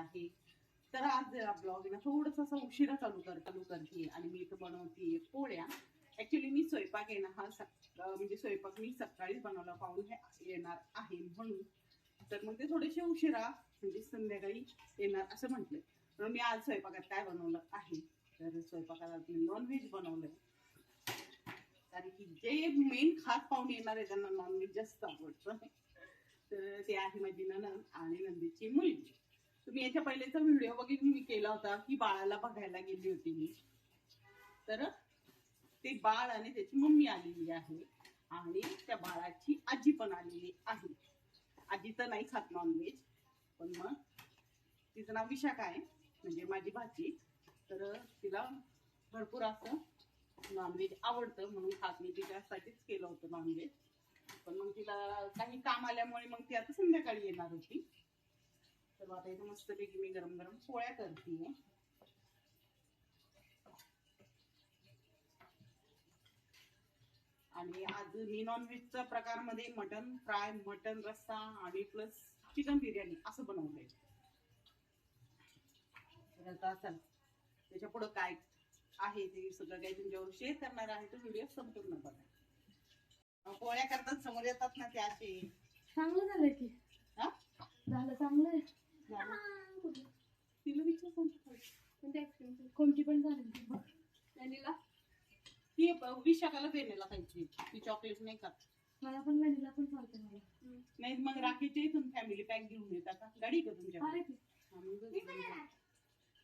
आहे. तर आज ब्लॉग ना थोडंसं असं उशिरा चालू कर चालू करते आणि मी इथं बनवते पोळ्या. ऍक्च्युली मी स्वयंपाक येणार हा सक म्हणजे स्वयंपाक मी सकाळीच बनवला पाहून येणार आहे म्हणून. तर मग ते थोडेसे उशिरा म्हणजे संध्याकाळी येणार असं म्हटलं म्हणून मी आज स्वयंपाकात काय बनवलं आहे? तर स्वयंपाकात मी नॉनव्हेज बनवलंय. कारण की जे मेन खास पाहुणे येणार आहे त्यांना नॉनव्हेज जास्त आवडतं. तर ते आहे माझी ननंद आणि नंदीची मुलगी. तुम्ही याच्या पहिलेचा व्हिडिओ बघितली मी केला होता की बाळाला बघायला गेली होती मी. तर ते बाळ आणि त्याची मम्मी आलेली आहे आणि त्या बाळाची आजी पण आलेली आहे. आजी तर नाही खात नॉनव्हेज पण मग तिचं नाव विशाखा आहे म्हणजे माझी भाची. तर तिला भरपूर असं नॉनव्हेज आवडतं म्हणून खात मी. तिच्यासाठीच केलं होतं नॉनव्हेज पण मग तिला काही काम आल्यामुळे मग ती आता संध्याकाळी येणार होती. तर आता इथं मस्तपैकी मी गरम गरम पोळ्या करते आणि आज मी नॉनव्हेजच्या प्रकारमध्ये मटन फ्राय मटन रस्सा आणि प्लस चिकन बिर्याणी असं बनवलंय. तर आता चल त्याच्या पुढं काय आहे ते सगळं काही तुमच्यावर शेअर करणार आहे तो व्हिडिओ संपूर्ण बघा. पोळ्या करतात समोर येतात ना त्या असे. चांगलं झालं की हा? झालं चांगलं आहे. तिला विचार कोणती पाहिजे? कोणत्या experience? कोणती पण झाली बघ. व्हॅनिला ती विशाखाला वेनेला खायची ती चॉकलेट नाही खात. मला पण व्हॅनिला पण चालते मला नाही मग राखीच्या इथून फॅमिली पॅक घेऊन येतात का गाडी का की? जा.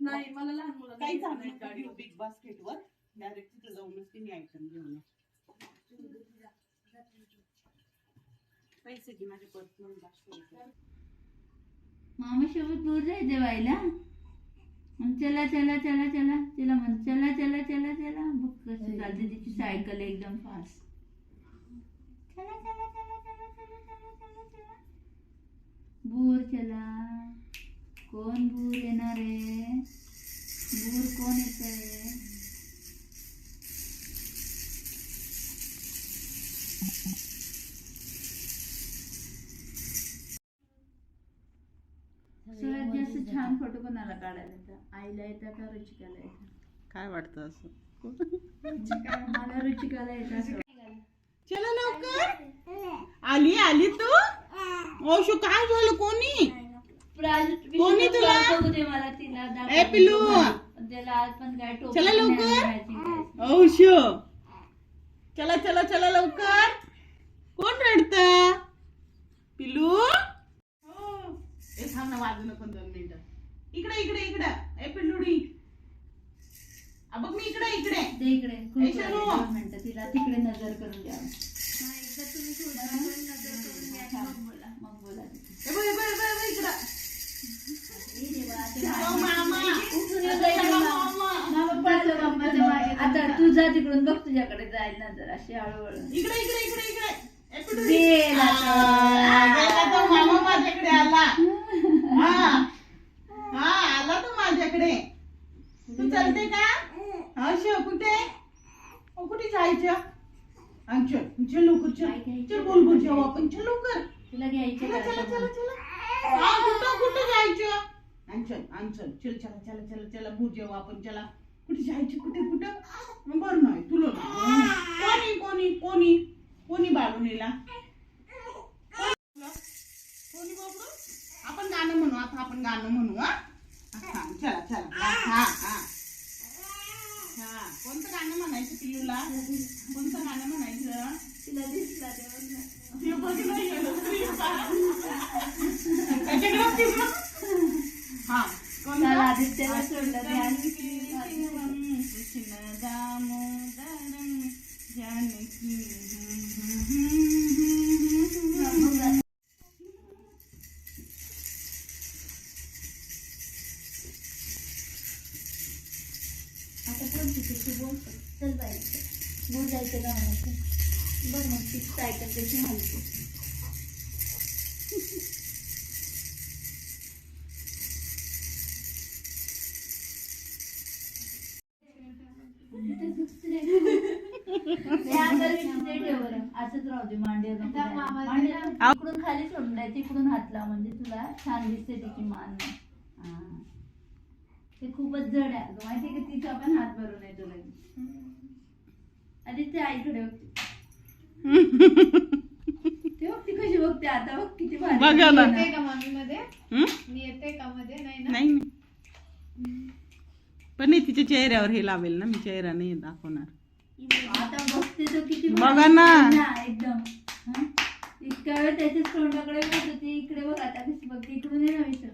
नाही मला लहान मुलं काही झालं नाही गाडी बिग बास्केट वर? डायरेक्ट तिथे जाऊनच तिने आयटम घेऊन या. पैसे घे माझे पर्सनल बास्केट मामा सोबत दूर जायचं जेवायला मग चला चला चला चला तिला म्हण चला चला चला चला बघ कसं चालते तिची सायकल एकदम फास्ट चला चला चला चला चला चला चला चला बूर चला कोण बूर येणार आहे बूर कोण येत आहे सगळ्यात जास्त छान फोटो कोणाला काढायला येतात आईला येतात का रुचिकाला येतात काय वाटतं असं? मला रुचिकाला येतात चला लवकर. आली आली तू? ओशू काय झालं कोणी? कोणी तुला? मला ए, पिल्लू. दाखव. त्याला आज पण काय टोपी चला लवकर. नाही चला चला चला लवकर. कोण रडत? पिलू ए थांब ना वाजू नको दोन मिनिटं. इकडे इकडे इकडे ए पिल्लुडी आ, बघ मी इकडे इकडे ते इकडे ए, खूप शनू. वेळ दोन मिनिटं तिला तिकडे नजर करून द्या एकदा तुम्ही थोडं नजर करून घ्या मग बोला मग बोला तिथे. ए, बघ, ए, बघ, ए, बघ, ए, बघ, इकडं ए देवा, ते ओ, मागे. मामा उठून मामा. मामा. मामा पळतो मामाच्या मागे. आता तू जा तिकडून बघ तुझ्याकडे जाईल नजर अशी हळूहळू इकडे इकडे इकडे इकडे ए, पिल्लुडी. गेला तो. आ, गेला तो मामा माझ्याकडे आला हा आला तो माझ्याकडे तू चालते का? अच्छा कुठे? कुठे जायचं? हा, चल चल लवकर चल. बोल बोल जाऊ आपण. चल लवकर. तुला घ्यायचं चला का चला आता? चला चला. हा. कुठं कुठं जायचं? आण चल आण चल चल चला चला चला चला बोल जाऊ आपण. चला. कुठे जायचं कुठे कुठं? बरं नाही तुला. कोणी कोणी कोणी कोणी बाळूनीला कोणी बाबू आपण गाणं म्हणू आता आपण गाणं म्हणू हा? हा, चला चला हा हा हा हा कोणतं गाणं म्हणायचं पिल्लूला कोणतं गाणं म्हणायचं तिला दिसला. हा कोणतं? आदित्यला सोडलं. कृष्ण दामोदरं जानकी बघ मग ती कशी हलते ते बरं. असंच राहू दे आव. इकडून खाली सोडून द्यायची इकडून हात लाव म्हणजे तुला छान दिसते तिची मान हा. ते खूपच जड आहे माहिती का तिचा पण हात भरून येतो लगेच आधी ते आईकडे बघते ते बघ ती कशी बघते आता बघ किती भारी बघा ना. बघते येते का मामी मध्ये हं? मी येते का मध्ये नाही ना नाही नाही. पण नाही तिच्या चेहऱ्यावर हे लावेल ना मी चेहरा नाही दाखवणार आता बघते तो किती बघा ना. दिसते एकदम हं? इतक्या वेळ त्याच्याच तोंडाकडे बघत होती इकडे बघ आता कशी बघते इकडून ये ना विचार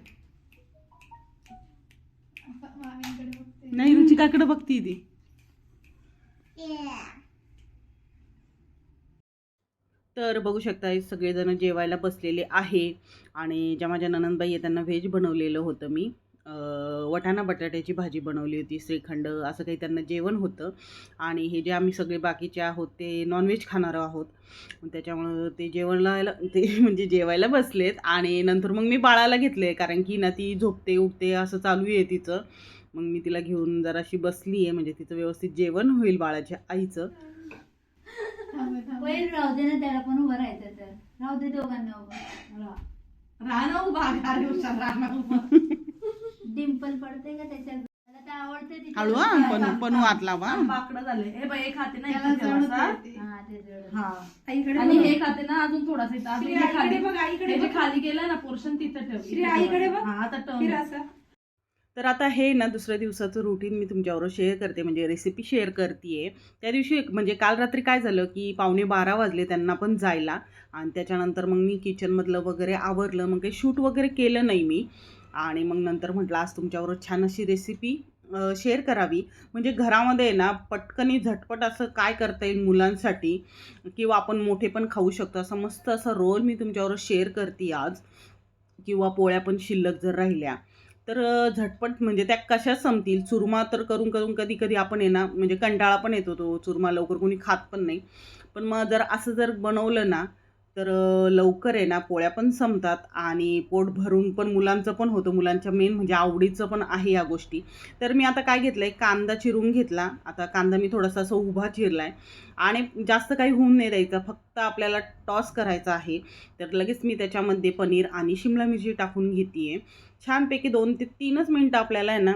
मामींकडे बघते नाही रुचिकाकडे बघती ती तर बघू शकता हे सगळेजण जेवायला बसलेले आहे. आणि ज्या माझ्या ननंदबाई आहे त्यांना व्हेज बनवलेलं होतं मी. वटाणा बटाट्याची भाजी बनवली होती श्रीखंड असं काही त्यांना जेवण होतं. आणि हे जे आम्ही सगळे बाकीचे आहोत ते नॉनव्हेज खाणार आहोत. त्याच्यामुळं ते जेवणाला ते म्हणजे जेवायला बसलेत. आणि नंतर मग मी बाळाला घेतले कारण की ना ती झोपते उठते असं चालू आहे तिचं. मग मी तिला घेऊन जराशी बसली आहे म्हणजे तिचं व्यवस्थित जेवण होईल बाळाच्या आईचं. पहिल राहू दे ना त्याला पण उभं राहायचं तर राहू दे दोघांना उभं राहणं उभा राहणं डिंपल पडते का त्याच्यात मला तर आवडते हळू हा डोक्यात. पण पण वाटला वा बाकडं झाले हे बाई हे खाते ना त्याला इथे जड थोडासा. होते ते. हा ते जड. हा आईकडे आणि बघ. हे खाते ना अजून थोडासा इथं अजून श्री हे आईकडे खाली बघ आईकडे हे जे बघ. खाली गेलं ना पोर्शन तिथं ठेव श्री आईकडे बघ. हा आता फिर टर्न असं तर आता हे ना दुसऱ्या दिवसाचं रुटीन मी तुमच्याबरोबर शेअर करते म्हणजे रेसिपी शेअर करते त्या दिवशी एक- म्हणजे काल रात्री काय झालं की पावणे बारा वाजले त्यांना पण जायला आणि त्याच्यानंतर मग मी किचनमधलं वगैरे आवरलं मग काही शूट वगैरे केलं नाही मी. आणि मग नंतर म्हटलं आज तुमच्याबरोबर छान अशी रेसिपी शेअर करावी. म्हणजे घरामध्ये आहे ना पटकनी झटपट असं काय करता येईल मुलांसाठी किंवा आपण मोठे पण खाऊ शकतो असं मस्त असा रोल मी तुमच्याबरोबर शेअर करते आज. किंवा पोळ्या पण शिल्लक जर राहिल्या तर झटपट म्हणजे त्या कशा संपतील? चुरमा तर करून करून कधी कधी आपण येणार म्हणजे कंटाळा पण येतो तो चुरमा लवकर कोणी खात पण नाही. पण मग जर असं जर बनवलं ना तर लवकर आहे ना पोळ्या पण संपतात आणि पोट भरून पण मुलांचं पण होतं. मुलांच्या मेन म्हणजे आवडीचं पण आहे या गोष्टी. तर मी आता काय घेतलं आहे कांदा चिरून घेतला. आता कांदा मी थोडासा असं उभा चिरला आहे आणि जास्त काही होऊन नाही द्यायचं. फक्त आपल्याला टॉस करायचा आहे. तर लगेच मी त्याच्यामध्ये पनीर आणि शिमला मिरची टाकून घेते आहे छानपैकी दोन ते तीनच मिनटं आपल्याला आहे ना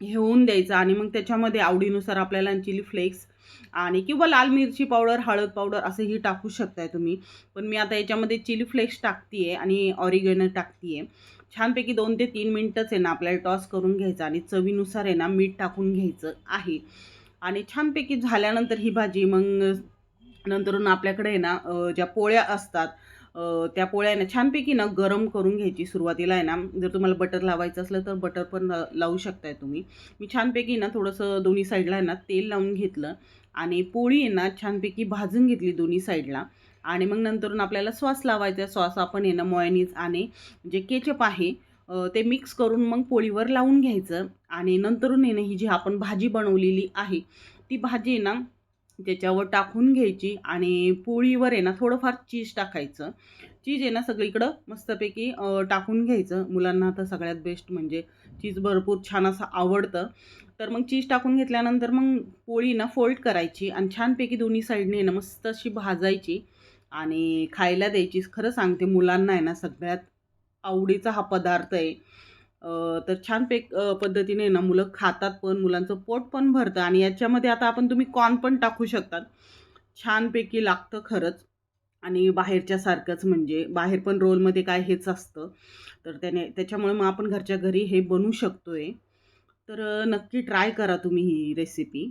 हे होऊन द्यायचं आणि मग त्याच्यामध्ये आवडीनुसार आपल्याला चिली फ्लेक्स आणि किंवा लाल मिरची पावडर हळद पावडर असंही टाकू शकताय तुम्ही. पण मी आता याच्यामध्ये चिली फ्लेक्स टाकते आहे आणि ऑरिगेनो टाकते आहे छानपैकी दोन ते तीन मिनटंच आहे ना आपल्याला टॉस करून घ्यायचं आणि चवीनुसार आहे ना मीठ टाकून घ्यायचं आहे. आणि छानपैकी झाल्यानंतर ही भाजी मग नंतरून आपल्याकडे आहे ना ज्या पोळ्या असतात त्या पोळ्या ना छानपैकी ना गरम करून घ्यायची सुरुवातीला आहे ना. जर तुम्हाला बटर लावायचं असलं तर बटर पण लावू शकताय तुम्ही. मी छानपैकी ना थोडंसं दोन्ही साईडला आहे ना तेल लावून घेतलं. आणि पोळी आहे ना छानपैकी भाजून घेतली दोन्ही साईडला. आणि मग नंतरून आपल्याला सॉस लावायचा. सॉस आपण आहे ना मॉयनीज आणि जे केचप आहे ते मिक्स करून मग पोळीवर लावून घ्यायचं. आणि नंतरून आहे ना ही जी आपण भाजी बनवलेली आहे ती भाजी आहे ना त्याच्यावर टाकून घ्यायची आणि पोळीवर आहे ना थोडंफार चीज टाकायचं. चीज आहे ना सगळीकडं मस्तपैकी टाकून घ्यायचं. मुलांना तर सगळ्यात बेस्ट म्हणजे चीज भरपूर छान असं आवडतं. तर मग चीज टाकून घेतल्यानंतर मग पोळी ना फोल्ड करायची आणि छानपैकी दोन्ही साईडने ना मस्त अशी भाजायची आणि खायला द्यायची खरं सांगते मुलांना आहे ना सगळ्यात आवडीचा हा पदार्थ आहे. तर छान पेक पद्धतीने ना मुलं खातात पण मुलांचं पोट पण भरतं आणि याच्यामध्ये आता आपण तुम्ही कॉर्न पण टाकू शकतात. छानपैकी लागतं खरंच. आणि बाहेरच्या सारखंच म्हणजे बाहेर पण रोलमध्ये काय हेच असतं. तर त्याने त्याच्यामुळे मग आपण घरच्या घरी हे बनवू शकतो आहे तर नक्की ट्राय करा तुम्ही ही रेसिपी.